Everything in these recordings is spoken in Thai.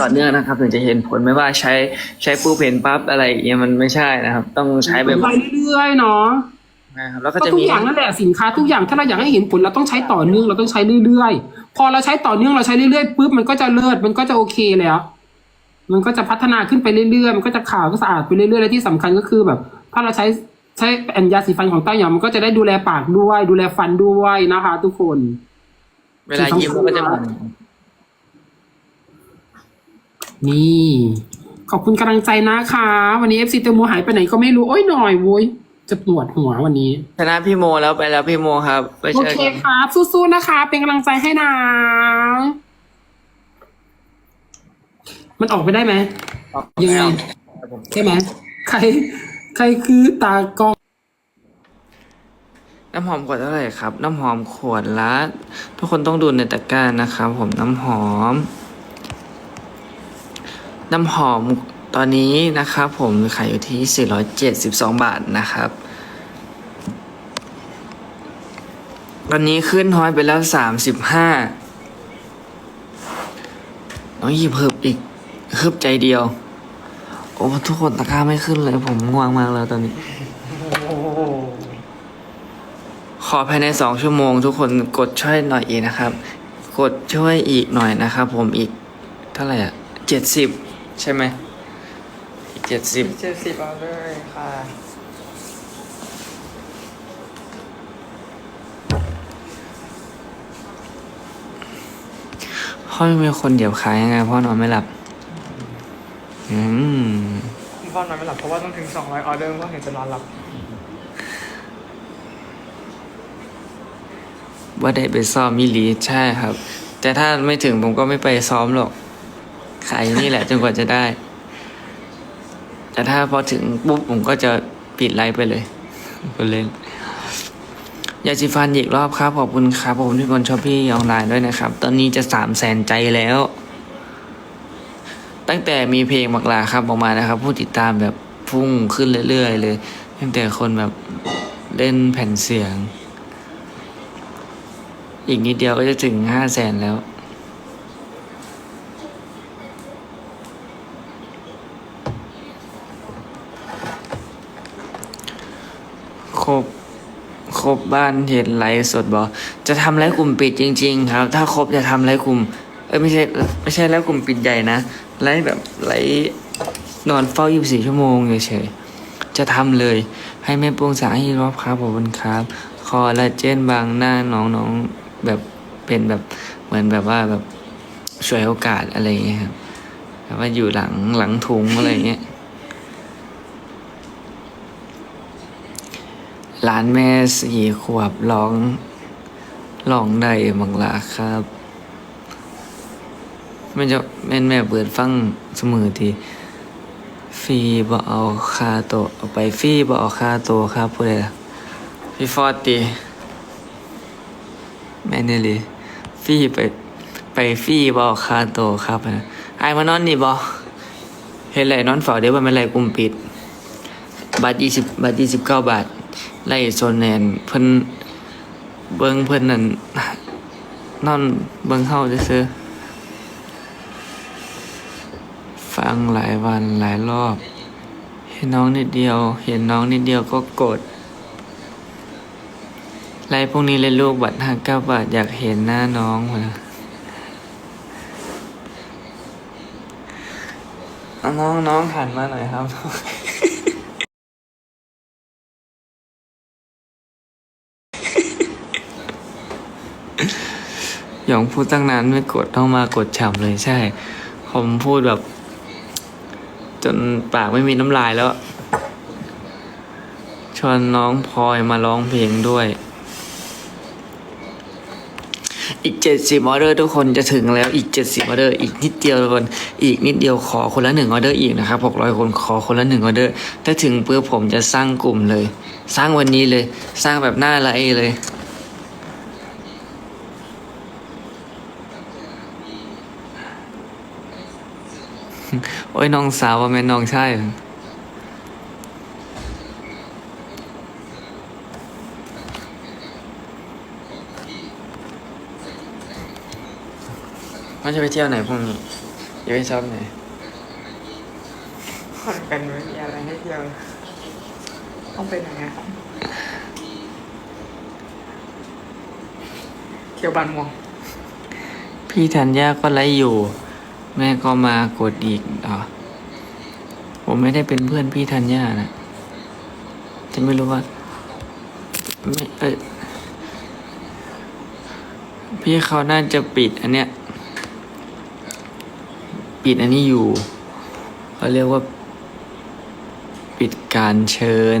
ต่อเนื่องนะครับถึงจะเห็นผลไม่ว่าใช้ใช้ปุ๊บเห็นปั๊บอะไรอย่างเงี้ยมันไม่ใช่นะครับ ต้องใช้แบบไปเรื่อยๆเนาะนะครับแล้วก็ก็จะทุกมีอย่างนั่นแหละสินค้าทุกอย่างถ้าเราอยากให้เห็นผลเราต้องใช้ต่อเนื่องเราต้องใช้เรื่อยๆ พอเราใช้ต่อเนื่องเราใช้เรื่อยๆปุ๊บมันก็จะเลิศมันก็จะโอเคแล้ว มันก็จะพัฒนาขึ้นไปเรื่อยๆ มันก็จะขาวก็สะอาดไปเรื่อยๆและที่สำคัญก็คือแบบ ถ้าเราใช้ใช้แอนยาสีฟันของเต้าหยองมันก็จะได้ดูแลปากด้วย ดูแลฟันด้วยนะคะ ทุกคน เวลายิ้มมันก็จะเหมือน นี่ ขอบคุณกำลังใจนะคะ วันนี้เอฟซีเตโมหายไปไหนก็ไม่รู้ โอ้ยหน่อยโว้ยจะปวดหัววันนี้ ชนะพี่โมแล้วไปแล้วพี่โมครับไปโอเจอเคกันครับ สู้ๆนะคะ เป็นกำลังใจให้นะมันออกไปได้ไหม ยังไง ใช่ไหม ใคร ใครคือตากล้อง น้ำหอมขวดเท่าไหร่ครับ น้ำหอมขวดละ ทุกคนต้องดูในตะกร้านะครับผมน้ำหอม น้ำหอมตอนนี้นะครับผมขายอยู่ที่ 472 บาทนะครับ ตอนนี้ขึ้นน้อยไปแล้ว 35น้องหยิบเพิ่มอีกเพิ่มใจเดียว โอ้ทุกคนตะกร้าไม่ขึ้นเลย ผมง่วงมากแล้วตอนนี้ ขอภายในสองชั่วโมง ทุกคนกดช่วยหน่อยอีกนะครับ กดช่วยอีกหน่อยนะครับผมอีกเท่าไหร่อะเจ็ดสิบ ใช่ไหมอีกเจ็ดสิบเจ็ดสิบเอาเลยค่ะ พ่อไม่มีคนเหยียบขายยังไงพ่อนอนไม่หลับ อืมคุณพ่อนอนไม่หลับเพราะว่าต้องถึงสองร้อยออเดอร์ก็เห็นจะนอนหลับว่าได้ไปซ้อมมิลีใช่ครับ แต่ถ้าไม่ถึงผมก็ไม่ไปซ้อมหรอก ขายนี่แหละจนกว่าจะได้ แต่ถ้าพอถึงปุ๊บผมก็จะปิดไลฟ์ไปเลยก็เล่นยากจิฟันอีกรอบครับ ขอบคุณครับผมที่คนชอบพี่ออนไลน์ด้วยนะครับ ตอนนี้จะสามแสนใจแล้ว ตั้งแต่มีเพลงมักลาครับออกมานะครับ ผู้ติดตามแบบพุ่งขึ้นเรื่อยๆเลยตั้งแต่คนแบบเล่นแผ่นเสียง อีกนิดเดียวก็จะถึงห้าแสนแล้ว ครบ คร บ้านเห็นไลฟ์สดบอจะทำไลฟ์กลุ่มปิดจริง ๆ ครับ ถ้าครบจะทำไลฟ์กลุ่ม เอ้ยไม่ใช่ไม่ใช่ไลฟ์กลุ่มปิดใหญ่นะไลฟ์แบบไลฟ์นอนเฝ้า24ชั่วโมงเฉยๆจะทำเลย ให้แม่ปวงสาให้รอบครับขอบคุณครับ คอลลาเจนบางหน้าน้องๆแบบเป็นแบบเหมือนแบบว่าแบบช่วยโอกาสอะไรอย่างเงี้ยครับแบบว่าอยู่หลังหลังถุงอะไรอย่างเงี้ย หลานแม่สี่ขวบร้องร้องได้บังลาครับมันจะแม่นแม่เปิดฟังเสมอทีฟรีบ่เอาคาโตเอาไปฟรีบ่เอาคาโตครับพูดเลยล่ะพี่ฟอดตีแม่นี่เลยฟรีไปไปฟรีบ่เอาคาโตครับนะไอ้มานอนนี่บ่เห็นไรนอนฝ้าเดี๋ยวมันไม่ไรกลุ่มปิด บาทยี่สิบบาทยี่สิบเก้าบาท ไล่โซนแนนเพิ่นเบิ่งเพิ่นนั่นนอนเบิ่งเฮาซื่อฟังหลายวันหลายรอบ เห็นน้องนิดเดียว เห็นน้องนิดเดียวก็กดไล่พวกนี้เลยลูกบัตรห้าเก้าบาท อยากเห็นหน้าน้องมาเอาน้องน้องหันมาหน่อยครับ หยองพูดตั้งนานไม่กดต้องมากดฉ่ำเลยใช่ ผมพูดแบบ จนปากไม่มีน้ำลายแล้ว ชวนน้องพลอยมาร้องเพลงด้วย อีกเจ็ดสิบออเดอร์ทุกคนจะถึงแล้วอีกเจ็ดสิบออเดอร์อีกนิดเดียวทุกคนอีกนิดเดียวขอคนละหนึ่งออเดอร์อีกนะครับหกร้อยคนขอคนละหนึ่งออเดอร์ถ้าถึงเพื่อผมจะสร้างกลุ่มเลย สร้างวันนี้เลย สร้างแบบหน้าละเอเลย โอ้ยน้องสาวว่าแม่นน้องใช่เหรอมันจะไปเที่ยวไหนพรุ่งนี้อย่าไปซ้อมไหนคนเป็นไม่มีอะไรให้เที่ยวต้องเป็นอย่างเงี้ยเที่ยวบ้านม่วงพี่ธัญญาก็ไลฟ์อยู่ แม่ก็มากดอีกอ๋อผมไม่ได้เป็นเพื่อนพี่ธัญญานะจะไม่รู้ว่าไม่เอยพี่เขาน่าจะปิดอันเนี้ย ปิดอันนี้อยู่เขาเรียกว่า ปิดการเชิญ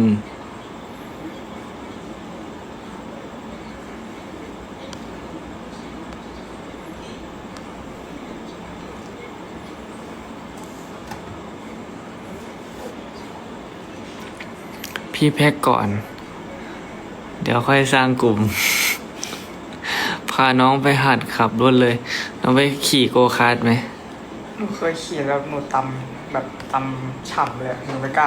พี่แพ็กก่อน เดี๋ยวค่อยสร้างกลุ่ม พาน้องไปหัดขับรถเลย น้องไปขี่โกคาร์ดไหม หนูเคยขี่แล้วหนูตำแบบตำฉ่ำเลยอะหนูไม่กล้า